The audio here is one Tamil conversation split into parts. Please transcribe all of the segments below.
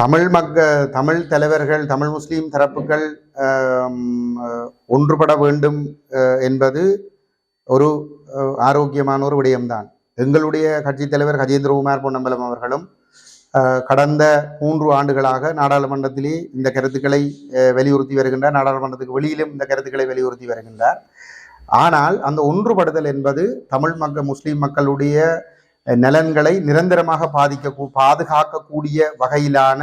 தமிழ் மக்க தமிழ் தலைவர்கள் தமிழ் முஸ்லீம் தரப்புகள் ஒன்றுபட வேண்டும் என்பது ஒரு ஆரோக்கியமான ஒரு விடயம்தான். எங்களுடைய கட்சி தலைவர் கஜேந்திரகுமார் பொன்னம்பலம் அவர்களும் கடந்த மூன்று ஆண்டுகளாக நாடாளுமன்றத்திலே இந்த கருத்துக்களை வலியுறுத்தி வருகின்றார். நாடாளுமன்றத்துக்கு வெளியிலும் இந்த கருத்துக்களை வலியுறுத்தி வருகின்றார். ஆனால் அந்த ஒன்றுபடுதல் என்பது தமிழ் மக்கள் முஸ்லீம் மக்களுடைய நலன்களை நிரந்தரமாக பாதிக்க பாதுகாக்கக்கூடிய வகையிலான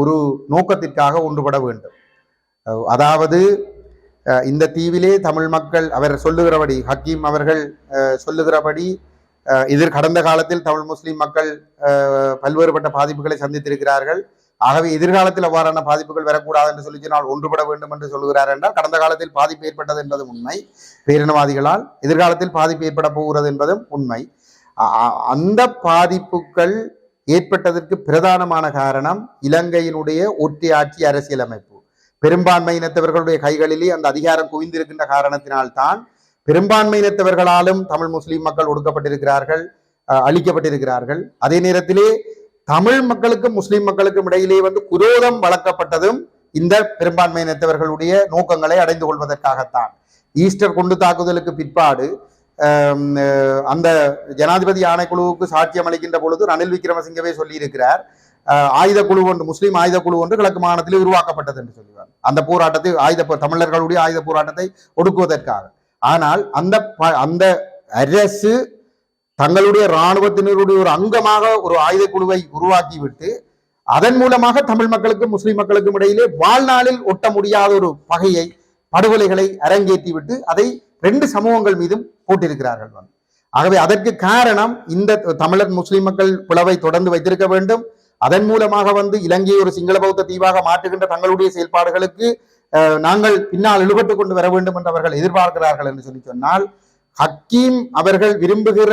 ஒரு நோக்கத்திற்காக ஒன்றுபட வேண்டும். அதாவது இந்த தீவிலே தமிழ் மக்கள் அவர் சொல்லுகிறபடி ஹக்கீம் அவர்கள் சொல்லுகிறபடி எதிர் கடந்த காலத்தில் தமிழ் முஸ்லீம் மக்கள் பல்வேறுபட்ட பாதிப்புகளை சந்தித்திருக்கிறார்கள். ஆகவே எதிர்காலத்தில் அவ்வாறான பாதிப்புகள் வரக்கூடாது என்று சொல்லி சொன்னால் ஒன்றுபட வேண்டும் என்று சொல்லுகிறார் என்றால் கடந்த காலத்தில் பாதிப்பு ஏற்பட்டது என்பதும் உண்மை. பேரினவாதிகளால் எதிர்காலத்தில் பாதிப்பு ஏற்பட போகிறது என்பதும் உண்மை. அந்த பாதிப்புகள் ஏற்பட்டதற்கு பிரதானமான காரணம் இலங்கையினுடைய ஒற்றையாட்சி அரசியலமைப்பு. பெரும்பான்மையினத்தவர்களுடைய கைகளிலே அந்த அதிகாரம் குவிந்திருக்கின்ற காரணத்தினால்தான் பெரும்பான்மையினத்தவர்களாலும் தமிழ் முஸ்லிம் மக்கள் ஒடுக்கப்பட்டிருக்கிறார்கள் அஹ், அழிக்கப்பட்டிருக்கிறார்கள். அதே நேரத்திலே தமிழ் மக்களுக்கும் முஸ்லிம் மக்களுக்கும் இடையிலே வந்து குரோதம் வளர்க்கப்பட்டதும் இந்த பெரும்பான்மையினத்தவர்களுடைய நோக்கங்களை அடைந்து கொள்வதற்காகத்தான். ஈஸ்டர் குண்டு தாக்குதலுக்கு பிற்பாடு அந்த ஜனாதிபதி ஆணைக்குழுவுக்கு சாட்சியம் அளிக்கின்ற பொழுது ரணில் விக்ரமசிங்கவே சொல்லியிருக்கிறார். ஆயுத குழு ஒன்று முஸ்லீம் ஆயுத குழு ஒன்று கிழக்கு மாகாணத்தில் உருவாக்கப்பட்டது என்று சொல்லுவார் அந்த போராட்டத்தை ஆயுத தமிழர்களுடைய ஆயுத போராட்டத்தை ஒடுக்குவதற்காக. ஆனால் அந்த அந்த அரசு தங்களுடைய இராணுவத்தினருடைய ஒரு அங்கமாக ஒரு ஆயுத குழுவை உருவாக்கிவிட்டு அதன் மூலமாக தமிழ் மக்களுக்கும் முஸ்லிம் மக்களுக்கும் இடையிலே வாழ்நாளில் ஒட்ட முடியாத ஒரு பகையை படுகொலைகளை அரங்கேற்றிவிட்டு அதை ரெண்டு சமூகங்கள் மீதும் போட்டிருக்கிறார்கள் வந்து. ஆகவே அதற்கு காரணம் இந்த தமிழர் முஸ்லிம் மக்கள் பிளவை தொடர்ந்து வைத்திருக்க வேண்டும் அதன் மூலமாக வந்து இலங்கையை ஒரு சிங்கள பௌத்த தீவாக மாற்றுகின்ற தங்களுடைய செயல்பாடுகளுக்கு அஹ், நாங்கள் பின்னால் இழுபட்டு கொண்டு வர வேண்டும் என்று அவர்கள் எதிர்பார்க்கிறார்கள் என்று சொல்லி சொன்னால் ஹக்கீம் அவர்கள் விரும்புகிற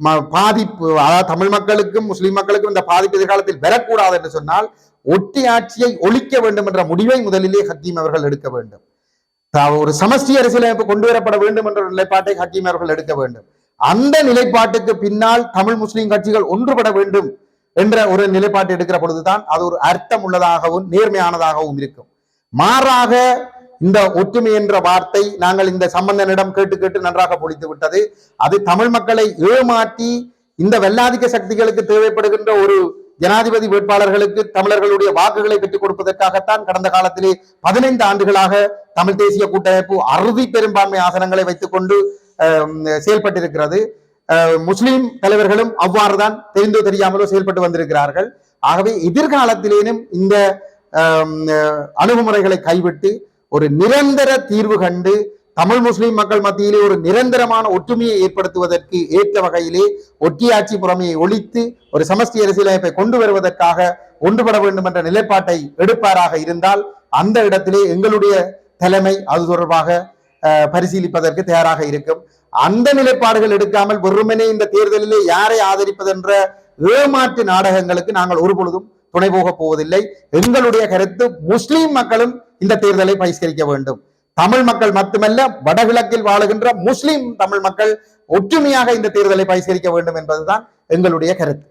ம- பாதிப்பு அதாவது தமிழ் மக்களுக்கும் முஸ்லிம் மக்களுக்கும் இந்த பாதிப்பு எதிர்காலத்தில் வரக்கூடாது என்று சொன்னால் ஒட்டி ஆட்சியை ஒழிக்க வேண்டும் என்ற முடிவை முதலிலே ஹக்கீம் அவர்கள் எடுக்க வேண்டும் ஒரு சமஷ்டி அரசியலமைப்பு கொண்டு வரப்பட வேண்டும் என்ற நிலைப்பாட்டை ஹக்கீம் அவர்கள் எடுக்க வேண்டும். அந்த நிலைப்பாட்டுக்கு பின்னால் தமிழ் முஸ்லிம் கட்சிகள் ஒன்றுபட வேண்டும் என்ற ஒரு நிலைப்பாட்டை எடுக்கிற பொழுதுதான் அது ஒரு அர்த்தம் உள்ளதாகவும் நேர்மையானதாகவும் இருக்கும். மாறாக இந்த ஒற்றுமை என்ற வார்த்தை நாங்கள் இந்த சம்பந்தனிடம் கேட்டு கேட்டு நன்றாக பொழித்து விட்டது. அது தமிழ் மக்களை ஏமாற்றி இந்த வெள்ளாதிக்க சக்திகளுக்கு தேவைப்படுகின்ற ஒரு ஜனாதிபதி வேட்பாளர்களுக்கு தமிழர்களுடைய வாக்குகளை பெற்றுக் கொடுப்பதற்காகத்தான் கடந்த காலத்திலே பதினைந்து ஆண்டுகளாக தமிழ் தேசிய கூட்டமைப்பு அறுதி பெரும்பான்மை ஆசனங்களை வைத்துக் கொண்டு செயல்பட்டிருக்கிறது. முஸ்லிம் தலைவர்களும் அவ்வாறுதான் தெரிந்தோ தெரியாமலோ செயல்பட்டு வந்திருக்கிறார்கள். ஆகவே எதிர்காலத்திலேனும் இந்த அணுகுமுறைகளை கைவிட்டு ஒரு நிரந்தர தீர்வு கண்டு தமிழ் முஸ்லிம் மக்கள் மத்தியிலே ஒரு நிரந்தரமான ஒற்றுமையை ஏற்படுத்துவதற்கு ஏற்ற வகையிலே ஒட்டியாட்சி முறைமையை ஒழித்து ஒரு சமஸ்தி அரசியலமைப்பை கொண்டு வருவதற்காக ஒன்றுபட வேண்டும் என்ற நிலைப்பாட்டை எடுப்பாராக இருந்தால் அந்த இடத்திலே எங்களுடைய தலைமை அது தொடர்பாக அஹ், பரிசீலிப்பதற்கு தயாராக இருக்கும். அந்த நிலைப்பாடுகள் எடுக்காமல் வெறுமனே இந்த தேர்தலிலே யாரை ஆதரிப்பதென்ற ஏமாற்று நாடகங்களுக்கு நாங்கள் ஒரு பொழுதும் துணை போகப் போவதில்லை. எங்களுடைய கருத்து முஸ்லீம் மக்களும் இந்த தேர்தலை பகிஷ்கரிக்க வேண்டும். தமிழ் மக்கள் மட்டுமல்ல வடகிழக்கில் வாழுகின்ற முஸ்லிம் தமிழ் மக்கள் ஒற்றுமையாக இந்த தேர்தலை பரிசீலிக்க வேண்டும் என்பதுதான் எங்களுடைய கருத்து.